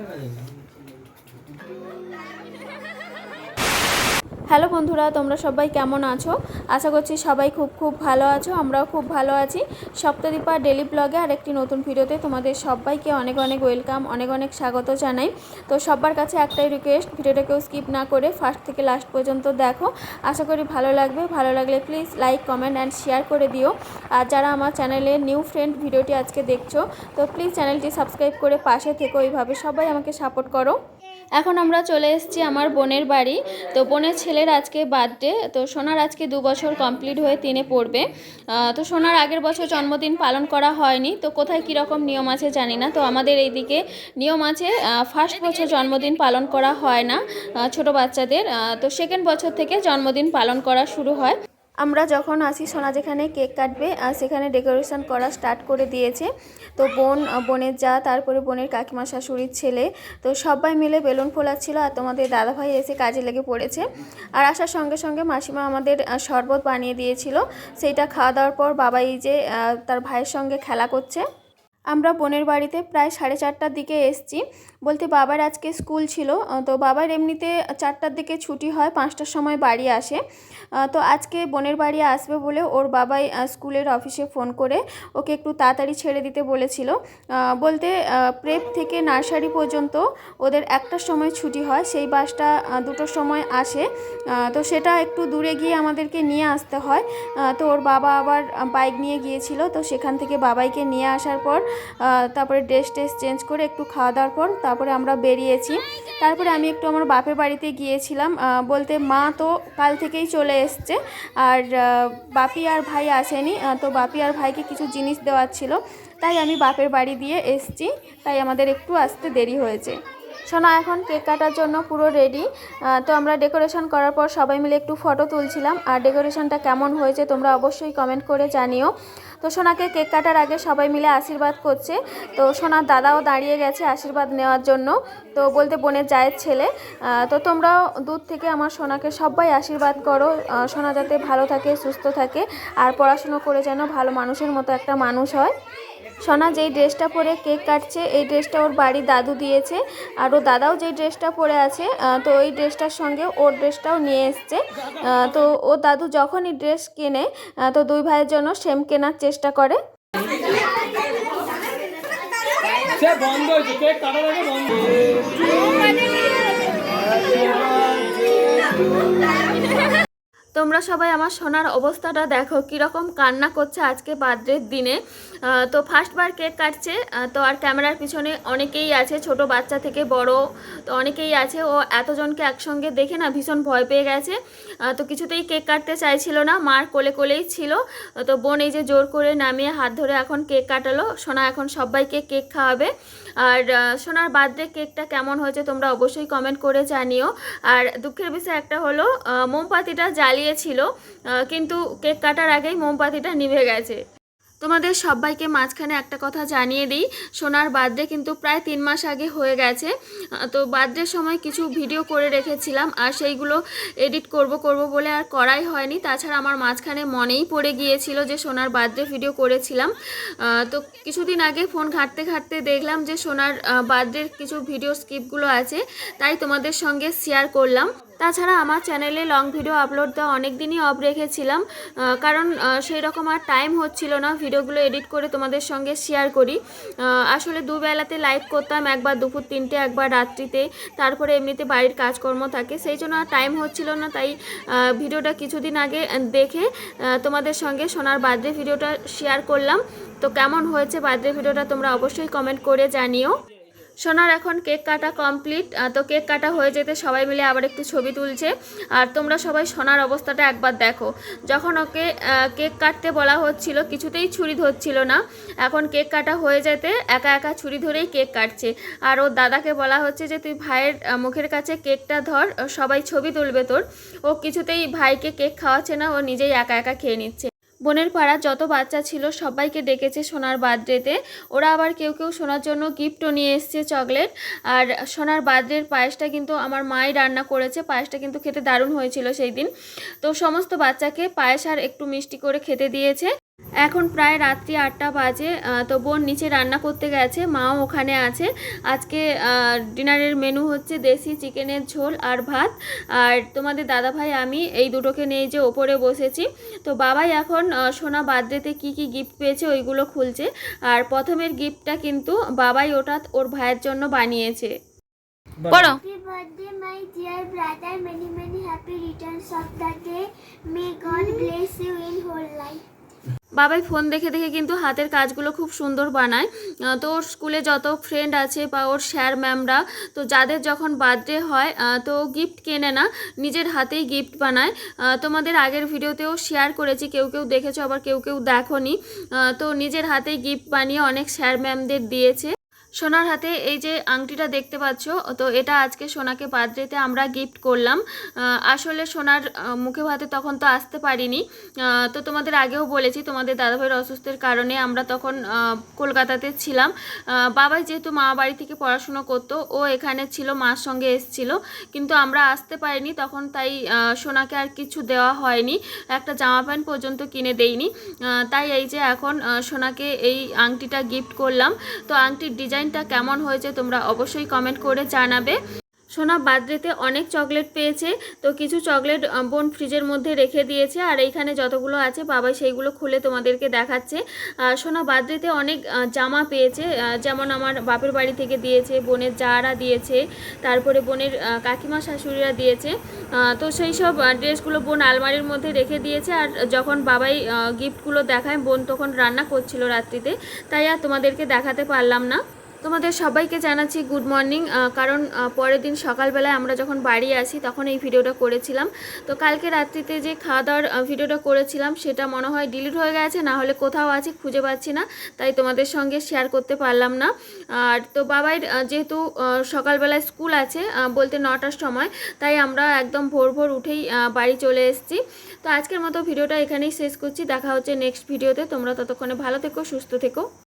フフフフ。হ্যালো বন্ধুরা, তোমরা সবাই কেমন আছো? আশা করছি সবাই খুব খুব ভালো আছো, আমরাও খুব ভালো আছি। সপ্তদীপা ডেলি ব্লগে আর একটি নতুন ভিডিওতে তোমাদের সবাইকে অনেক অনেক ওয়েলকাম, অনেক অনেক স্বাগত জানাই। তো সবার কাছে একটাই রিকোয়েস্ট ভিডিওটাকেও স্কিপ না করে ফার্স্ট থেকে লাস্ট পর্যন্ত দেখো। আশা করি ভালো লাগবে, ভালো লাগলে please like comment and share করে দিও। আর যারা আমার চ্যানেলে নিউ ফ্রেন্ড ভিডিওটি আজকে দেখছ, তো প্লিজ চ্যানেলটি সাবস্ক্রাইব করে পাশে থেকো, এইভাবে সবাই আমাকে সাপোর্ট করো। এখন আমরা চলে এসেছি আমার বোনের বাড়ি। তো বোনের ছেলের আজকে বার্থডে তো সোনার আজকে দু বছর কমপ্লিট হয়ে তিনে পড়বে। তো সোনার আগের বছর জন্মদিন পালন করা হয়নি। তো কোথায় কীরকম নিয়ম আছে জানি না। তো আমাদের এইদিকে নিয়ম আছে ফার্স্ট বছর জন্মদিন পালন করা হয় না ছোট বাচ্চাদের। তো সেকেন্ড বছর থেকে জন্মদিন পালন করা শুরু হয়। আমরা যখন আসি, সোনা যেখানে কেক কাটবে আর সেখানে ডেকোরেশন করা স্টার্ট করে দিয়েছে। তো বোন বোনের যা, তারপরে বোনের কাকিমা, শাশুড়ির ছেলে, তো সবাই মিলে বেলুন ফোলাচ্ছিল আর তোমাদের দাদাভাই এসে কাজে লেগে পড়েছে। আর আসার সঙ্গে সঙ্গে মাসিমা আমাদের শরবত বানিয়ে দিয়েছিল। সেইটা খাওয়া দাওয়ার পর বাবা এই যে তার ভাইয়ের সঙ্গে খেলা করছে। আমরা বোনের বাড়িতে প্রায় সাড়ে চারটার দিকে এসছি। বলতে বাবার আজকে স্কুল ছিল তো বাবার এমনিতে চারটার দিকে ছুটি হয়, পাঁচটার সময় বাড়ি আসে। তো আজকে বোনের বাড়ি আসবে বলে ওর বাবাই স্কুলের অফিসে ফোন করে ওকে একটু তাড়াতাড়ি ছেড়ে দিতে বলেছিল। বলতে প্রেপ থেকে নার্সারি পর্যন্ত ওদের একটার সময় ছুটি হয়, সেই বাসটা দুটোর সময় আসে। তো সেটা একটু দূরে গিয়ে আমাদেরকে নিয়ে আসতে হয়। তো ওর বাবা আবার বাইক নিয়ে গিয়েছিল, তো সেখান থেকে বাবাইকে নিয়ে আসার পর তারপরে ড্রেস টেস চেঞ্জ করে একটু খাওয়া দাওয়ার পর তারপরে আমরা বেরিয়েছি। তারপরে আমি একটু আমার বাপের বাড়িতে গিয়েছিলাম। বলতে মা তো কাল থেকেই চলে এসছে। আর বাপি আর ভাই আসেনি। তো বাপি আর ভাইকে কিছু জিনিস দেওয়ার ছিল। তাই আমি বাপের বাড়ি দিয়ে এসছি। তাই আমাদের একটু আসতে দেরি হয়েছে। সোনা, এখন কেক কাটার জন্য পুরো রেডি তো আমরা ডেকোরেশন করার পর সবাই মিলে একটু ফটো তুলছিলাম। আর ডেকোরেশনটা কেমন হয়েছে তোমরা অবশ্যই কমেন্ট করে জানিও। তো সোনাকে কেক কাটার আগে সবাই মিলে আশীর্বাদ করছে। তো সোনার দাদাও দাঁড়িয়ে গেছে আশীর্বাদ নেওয়ার জন্য। তো বলতে বোনের জায়ের ছেলে। তো তোমরাও দূর থেকে আমার সোনাকে সবাই আশীর্বাদ করো। সোনা যাতে ভালো থাকে, সুস্থ থাকে, আর পড়াশুনো করে যেন ভালো মানুষের মতো একটা মানুষ হয়। সোনা যেই ড্রেসটা পরে কেক কাটছে এই ড্রেসটা ওর বাড়ির দাদু দিয়েছে আর ওর দাদাও যেই ড্রেসটা পরে আছে তো ওই ড্রেসটার সঙ্গে ওর ড্রেসটাও নিয়ে এসছে। তো ও দাদু যখনই ড্রেস কেনে তো দুই ভাইয়ের জন্য সেম কেনার চেষ্টা করে। বন্ধ হয়েছে কেক কাটার আগে বন্ধ তোমরা সবাই আমার সোনার অবস্থাটা দেখো কীরকম কান্না করছে আজকে বার্থডের দিনে। তো ফার্স্টবার কেক কাটছে তো আর ক্যামেরার পিছনে অনেকেই আছে ছোট বাচ্চা থেকে বড় তো অনেকেই আছে ও এতজনকে একসঙ্গে দেখে না ভীষণ ভয় পেয়ে গেছে। তো কিছুতেই কেক কাটতে চাইছিল না মার কোলে কোলেই ছিল। তো বোন এই যে জোর করে নামিয়ে হাত ধরে এখন কেক কাটালো সোনা এখন সবাইকে কেক খাওয়াবে। আর সোনার বার্থডে কেকটা কেমন হয়েছে তোমরা অবশ্যই কমেন্ট করে জানিও। আর দুঃখের বিষয় একটা হলো আহ, মোমবাতিটা জ্বালিয়েছিল কিন্তু কেক কাটার আগেই মোমবাতিটা নিভে গেছে। তোমাদের সবাইকে মাঝখানে একটা কথা জানিয়ে দিই, সোনার বার্থডে কিন্তু প্রায় তিন মাস আগে হয়ে গেছে। তো বার্থডের সময় কিছু ভিডিও করে রেখেছিলাম, আর সেইগুলো এডিট করব করব বলে আর করাই হয়নি। তাছাড়া আমার মাঝখানে মনেই পড়ে গিয়েছিল যে সোনার বার্থডে ভিডিও করেছিলাম। তো কিছুদিন আগে ফোন ঘাঁটতে ঘাঁটতে দেখলাম যে সোনার বার্থডের কিছু ভিডিও স্কিপগুলো আছে, তাই তোমাদের সঙ্গে শেয়ার করলাম। তাছাড়া আমার চ্যানেলে লং ভিডিও আপলোড দেওয়া অনেক দিনই অফ রেখেছিলাম কারণ সেই রকম আর টাইম হচ্ছিল না ভিডিওগুলো এডিট করে তোমাদের সঙ্গে শেয়ার করি। আসলে দুবেলাতে লাইভ করতাম, একবার দুপুর তিনটে, একবার রাত্রিতে, তারপরে এমনিতে বাড়ির কাজকর্ম থাকে, সেই জন্য আর টাইম হচ্ছিল না, তাই ভিডিওটা কিছুদিন আগে দেখে তোমাদের সঙ্গে সোনার বার্থডে ভিডিওটা শেয়ার করলাম। তো কেমন হয়েছে বার্থডে ভিডিওটা তোমরা অবশ্যই কমেন্ট করে জানিও। সোনার এখন কেক কাটা কমপ্লিট তো কেক কাটা হয়ে যেতে সবাই মিলে আবার একটু ছবি তুলছে। আর তোমরা সবাই সোনার অবস্থাটা একবার দেখো। যখন ওকে কেক কাটতে বলা হচ্ছিল, কিছুতেই ছুরি ধরছিল না। এখন কেক কাটা হয়ে যেতে একা একা ছুরি ধরেই কেক কাটছে। আর ওর দাদাকে বলা হচ্ছে যে, তুই ভাইয়ের মুখের কাছে কেকটা ধর সবাই ছবি তুলবে তোর। ও কিছুতেই ভাইকে কেক খাওয়াচ্ছে না, ও নিজেই একা একা খেয়ে নিচ্ছে। বোনের পাড়া যত বাচ্চা ছিল সবাইকে ডেকেছে সোনার বার্থডেতে ওরা আবার কেউ কেউ সোনার জন্য গিফটও নিয়ে এসছে চকলেট। আর সোনার বার্থডের পায়েসটা কিন্তু আমার মাই রান্না করেছে, পায়েসটা কিন্তু খেতে দারুণ হয়েছিল সেই দিন তো সমস্ত বাচ্চাকে পায়েস আর একটু মিষ্টি করে খেতে দিয়েছে। এখন প্রায় রাত্রি আটটা বাজে তো বোন নিচে রান্না করতে গেছে মাও ওখানে আছে। আজকে ডিনারের মেনু হচ্ছে দেশি চিকেনের ঝোল আর ভাত। আর তোমাদের দাদাভাই আমি এই দুটোকে নিয়ে যে ওপরে বসেছি। তো বাবাই এখন সোনা বার্থডেতে কি কি গিফট পেয়েছে ওইগুলো খুলছে। আর প্রথমের গিফটটা কিন্তু বাবাই ওটা ওর ভাইয়ের জন্য বানিয়েছে। পড়ো birthday, my dear brother. Many, many happy returns of the day. May God bless you in whole life. Babai phone দেখে দেখে কিন্তু হাতের কাজগুলো খুব সুন্দর বানায়। তো ওর স্কুলে যত ফ্রেন্ড আছে বা ওর স্যার ম্যামরা তো যাদের যখন বার্থডে হয় তো গিফট কেনে না নিজের হাতেই গিফট বানায়। তোমাদের আগের ভিডিওতেও শেয়ার করেছি কেউ কেউ দেখেছ আবার কেউ কেউ আহ, তো নিজের হাতেই গিফট বানিয়ে অনেক স্যার ম্যামদের দিয়েছে। সোনার হাতে এই যে আংটিটা দেখতে পাচ্ছ, তো এটা আজকে সোনাকে বার্থডেতে আমরা গিফট করলাম। আসলে সোনার মুখে ভাতে তখন তো আসতে পারিনি। তো তোমাদের আগেও বলেছি, তোমাদের দাদাভাইয়ের অসুস্থের কারণে আমরা তখন কলকাতাতে ছিলাম। বাবাই যেহেতু মা বাড়ি থেকে পড়াশুনো করতো, ও এখানে ছিল, মার সঙ্গে এসছিল। কিন্তু আমরা আসতে পারিনি, তখন তাই সোনাকে আর কিছু দেওয়া হয়নি। একটা জামা প্যান্ট পর্যন্ত কিনে দেইনি। তাই এই যে এখন সোনাকে এই আংটিটা গিফট করলাম। তো আংটির ডিজাইনটা কেমন হয়েছে তোমরা অবশ্যই কমেন্ট করে জানাবে। সোনা বার্থডেতে অনেক চকলেট পেয়েছে, তো কিছু চকলেট বোন ফ্রিজের মধ্যে রেখে দিয়েছে, আর এইখানে যতগুলো আছে বাবাই সেইগুলো খুলে তোমাদেরকে দেখাচ্ছে। সোনা বার্থডেতে অনেক জামা পেয়েছে যেমন আমার বাপের বাড়ি থেকে দিয়েছে, বোনের জারা দিয়েছে, তারপরে বোনের কাকিমা শাশুড়িরা দিয়েছে। তো সেই সব ড্রেসগুলো বোন আলমারির মধ্যে রেখে দিয়েছে, আর যখন বাবাই গিফটগুলো দেখায়, বোন তখন রান্না করছিল রাত্রিতে, তাই আর তোমাদেরকে দেখাতে পারলাম না। তোমাদের সবাইকে জানাচ্ছি গুড মর্নিং কারণ পরের দিন সকালবেলায় আমরা যখন বাড়ি আসি তখন এই ভিডিওটা করেছিলাম। তো কালকে রাত্রিতে যে খাওয়া দাওয়ার ভিডিওটা করেছিলাম সেটা মনে হয় ডিলিট হয়ে গেছে না হলে কোথাও আছে খুঁজে পাচ্ছি না তাই তোমাদের সঙ্গে শেয়ার করতে পারলাম না। আর তো আহ, যেহেতু সকালবেলায় স্কুল আছে বলতে নটার সময় তাই আমরা একদম ভোর ভোর উঠেই বাড়ি চলে এসেছি। তো আজকের মতো ভিডিওটা এখানেই শেষ করছি দেখা হচ্ছে নেক্সট ভিডিওতে তোমরা ততক্ষণে ভালো থেকো সুস্থ থেকো।